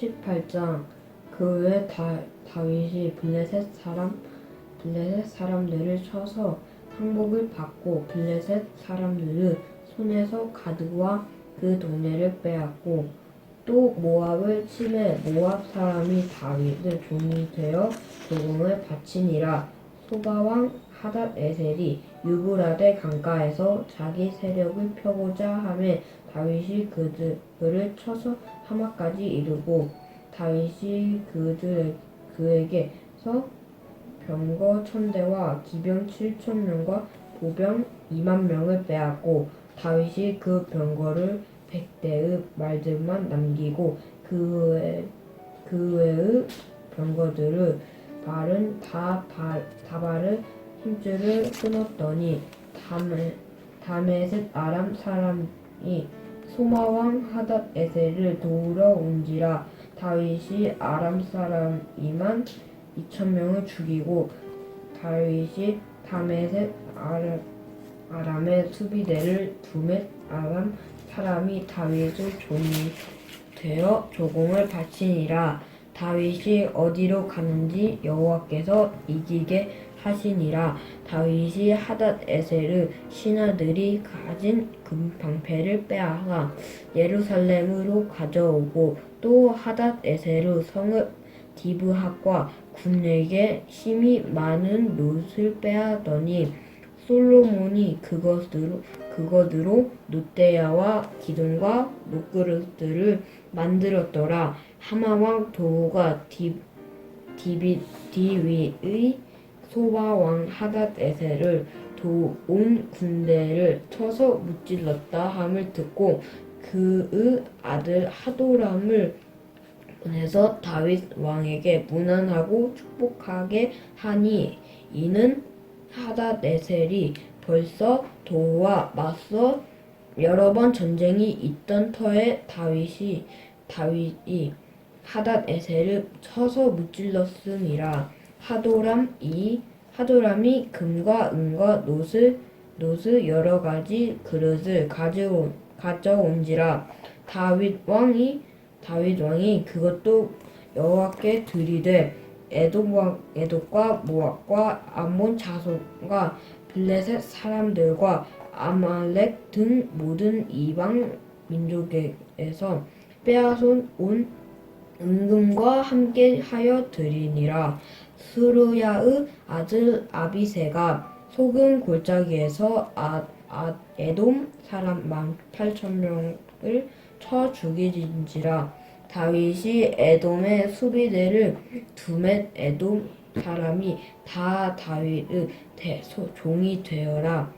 18장 그 다, 다윗이 블레셋 사람 블레셋 사람들을 쳐서 항복을 받고 블레셋 사람들의 손에서 가드와 그 동네를 빼앗고 또 모압을 침해 모압 사람이 다윗의 종이 되어 조공을 바치니라. 소바왕 하닷 에셀이 유브라데 강가에서 자기 세력을 펴고자 하매 다윗이 그들을 쳐서 하마까지 이르고 다윗이 그들 그에게서 병거 천대와 기병 칠천 명과 보병 이만 명을 빼앗고 다윗이 그 병거를 백대의 말들만 남기고 그 외, 그 외의 병거들을 발은 다 발, 다발을 힘줄을 끊었더니 담에 담에셋 아람 사람이 소마왕 하닷 에셀을 도우러 온지라 다윗이 아람 사람이만 이천 명을 죽이고 다윗이 담에셋 아람 아람 의 수비대를 두몇 아람 사람이 다윗의 종이 되어 조공을 바치니라. 다윗이 어디로 가는지 여호와께서 이기게 하시니라 다윗이 하닷 에셀의 신하들이 가진 금방패를 빼앗아 예루살렘으로 가져오고 또 하닷 에셀의 성읍 디브학과 군에게 힘이 많은 롯을 빼앗더니 솔로몬이 그것으로 그것으로 롯데야와 기둥과 목그릇들을 만들었더라. 하마왕 도우가 디 디비 디위의 소바 왕 하닷 에셀을 도온 군대를 쳐서 무찔렀다 함을 듣고 그의 아들 하도람을 보내서 다윗 왕에게 문안하고 축복하게 하니 이는 하닷 에셀이 벌써 도와 맞서 여러 번 전쟁이 있던 터에 다윗이 다윗이 하닷 에셀을 쳐서 무찔렀음이라 하도람 이 하도람이 금과 은과 노스 노스 여러 가지 그릇을 가져온 가져온지라. 다윗 왕이 다윗 왕이 그것도 여호와께 드리되 에돔 왕 에돔과 모압과 암몬 자손과 블레셋 사람들과 아말렉 등 모든 이방 민족에서 빼앗은 온 은금과 함께 하여 드리니라 스루야의 아들 아비세가 소금 골짜기에서 아, 아 에돔 사람 만 팔천 명을 쳐 죽이진지라 다윗이 에돔의 수비대를 두멧 에돔 사람이 다 다윗의 대소 종이 되어라.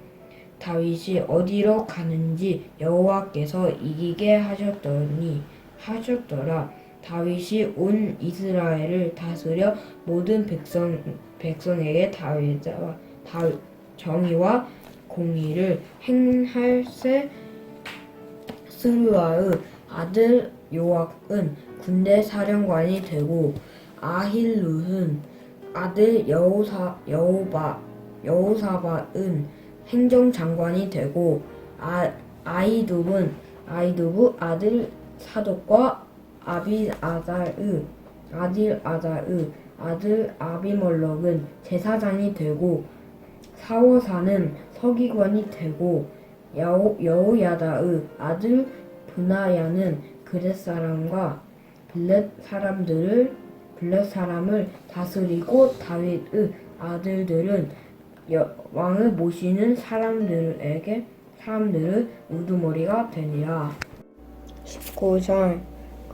다윗이 어디로 가는지 여호와께서 이기게 하셨더니 하셨더라 다윗이 온 이스라엘을 다스려 모든 백성 백성에게 다윗과 다 정의와 공의를 행할세 스루아의 아들 요압은 군대 사령관이 되고 아힐룻은 아들 여호사 여호바 여호사밧은 행정장관이 되고 아 아이두은 아이두브 아들 사독과 아비아달의 아들 아달의 아들 아비멀럭은 제사장이 되고 사워사는 서기관이 되고 여호, 여호야다의 아들 분하야는 그렛 사람과 블렛 사람들을 블렛 사람을 다스리고 다윗의 아들들은 여, 왕을 모시는 사람들에게 사람들의 우두머리가 되니라. 19장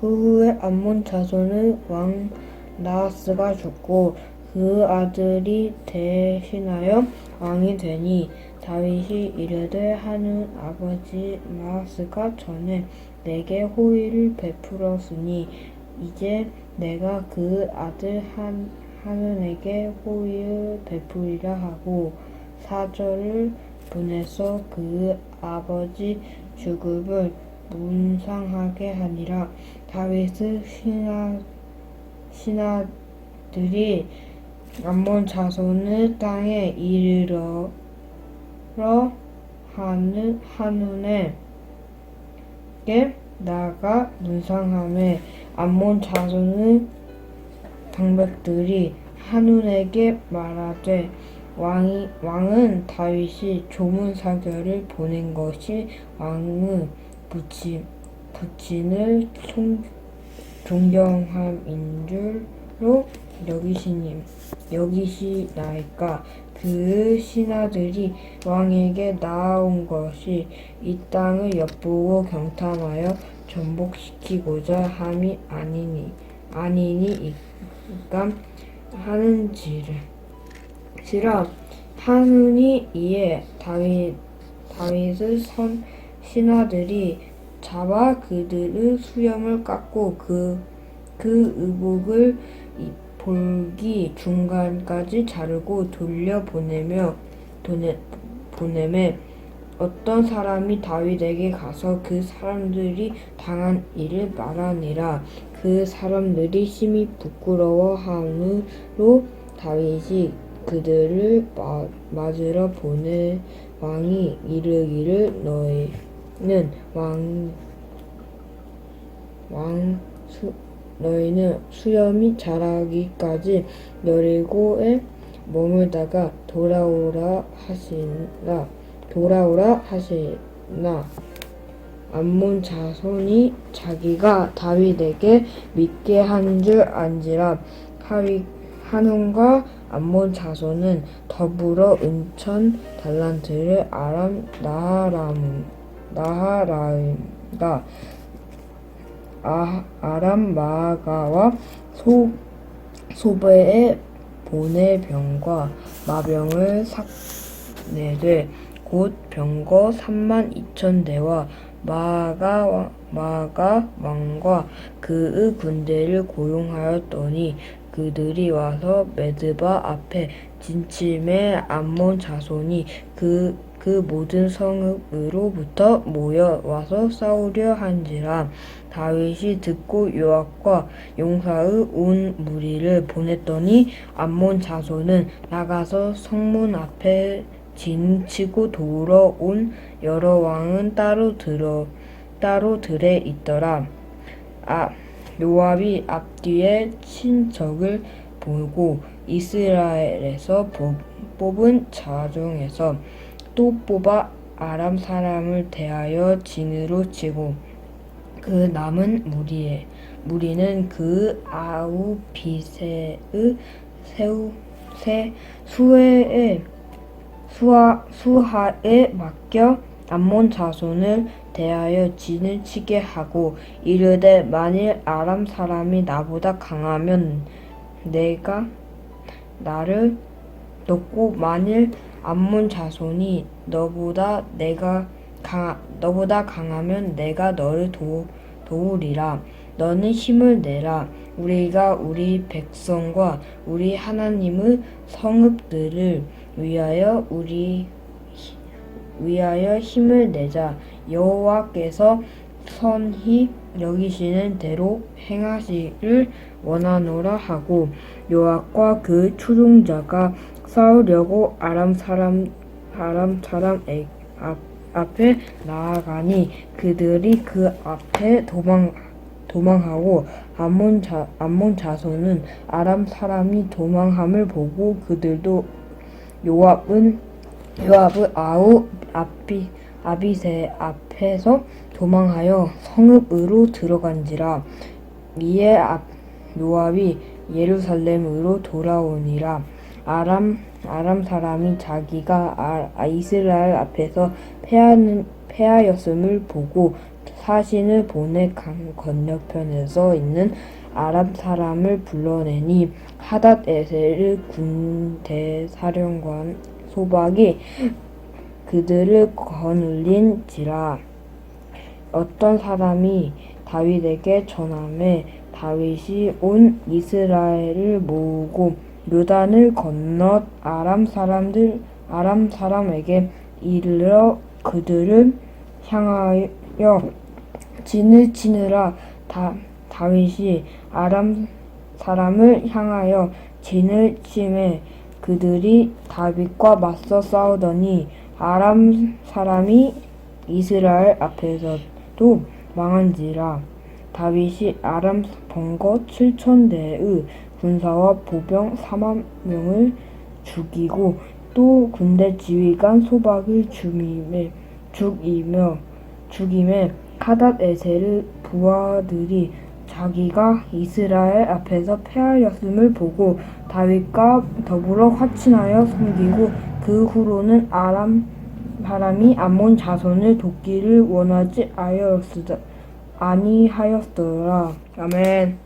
그 후에 암몬 자손의 왕 나하스가 죽고 그 아들이 대신하여 왕이 되니 다윗이 이르되 하는 아버지 나하스가 전에 내게 호의를 베풀었으니 이제 내가 그 아들 한 하는에게 호의를 베풀이라 하고 사절을 보내서 그 아버지 죽음을 문상하게 하니라 다윗의 신하 신하들이 암몬 자손의 땅에 이르러 하는 하눈에 게 나가 문상함에 암몬 자손의 방백들이 한운에게 말하되 왕이, 왕은 다윗이 조문 사결을 보낸 것이 왕의 부친, 부친을 송, 존경함인 줄로 여기시님 여기시나이까? 그 신하들이 왕에게 나아온 것이 이 땅을 엿보고 경탐하여 전복시키고자 함이 아니니 아니니 이감 하는지를. 시라 한운이 이에 다윗 다윗의 선 신하들이 잡아 그들의 수염을 깎고 그, 그 의복을 이 볼기 중간까지 자르고 돌려보내며 보내, 보내매 어떤 사람이 다윗에게 가서 그 사람들이 당한 일을 말하니라. 그 사람들이 심히 부끄러워함으로 다윗이 그들을 마, 맞으러 보내 왕이 이르기를 너희 는 왕, 왕 수, 너희는 수염이 자라기까지 여리고에 머물다가 돌아오라 하시나 돌아오라 하시나. 암몬 자손이 자기가 다윗에게 믿게 한 줄 안지라. 하위 한온과 암몬 자손은 더불어 은천 달란트를 아람 나하람 나하라임과 아, 아람 마가와 소 소베의 보내병과 마병을 삭내되 곧 병거 3만 2천 대와 마가 와- 마가 왕과 그의 군대를 고용하였더니 그들이 와서 메드바 앞에 진침해 암몬 자손이 그, 그 모든 성읍으로부터 모여 와서 싸우려 한지라 다윗이 듣고 요압과 용사의 온 무리를 보냈더니 암몬 자손은 나가서 성문 앞에 진치고 돌아온 여러 왕은 따로 들어 따로 들에 있더라. 아 요압이 앞뒤에 친척을 보고 이스라엘에서 뽑- 뽑은 자 중에서 또 뽑아 아람 사람을 대하여 진으로 치고 그 남은 무리에 무리는 그 아우 비세의 세우 세 수에의 수하 수하에 맡겨 암몬 자손을 대하여 진을 치게 하고 이르되 만일 아람 사람이 나보다 강하면 내가 나를 돕고 만일 암몬 자손이 너보다 내가 강 너보다 강하면 내가 너를 도, 도우리라. 너는 힘을 내라. 우리가 우리 백성과 우리 하나님의 성읍들을 위하여 우리 위하여 힘을 내자. 여호와께서 선히 여기시는 대로 행하시를 원하노라 하고 요압과 그 추종자가 싸우려고 아람 사람 아람 사람 에- 앞, 앞에 나아가니 그들이 그 앞에 도망 도망하고 암몬 자 암몬 자손은 아람 사람이 도망함을 보고 그들도 요압은 요압의 아우 아비 아비세 앞에서 도망하여 성읍으로 들어간지라. 이에 앞 요압이 예루살렘으로 돌아오니라 아람 아람 사람이 자기가 아, 아, 이스라엘 앞에서 패하는 패하였음을 보고 사신을 보내 강 건너편에서 있는 아람 사람을 불러내니 하닷 에셀의 군대 사령관 소박이 그들을 거느린지라. 어떤 사람이 다윗에게 전함에 다윗이 온 이스라엘을 모으고 요단을 건너 아람 사람들 아람 사람에게 이르러 그들을 향하여 진을 치느라 다, 다윗이 아람 사람을 향하여 진을 치매 그들이 다윗과 맞서 싸우더니 아람 사람이 이스라엘 앞에서도 망한지라. 다윗이 아람 번거 7천 대의 군사와 보병 4만 명을 죽이고 또 군대 지휘관 소박을 죽임에 죽이며 죽임에 하닷 에셀의 부하들이 자기가 이스라엘 앞에서 패하였음을 보고 다윗과 더불어 화친하여 섬기고 그 후로는 아람 사람이 암몬 자손을 돕기를 원하지 아니하였더라. 아멘.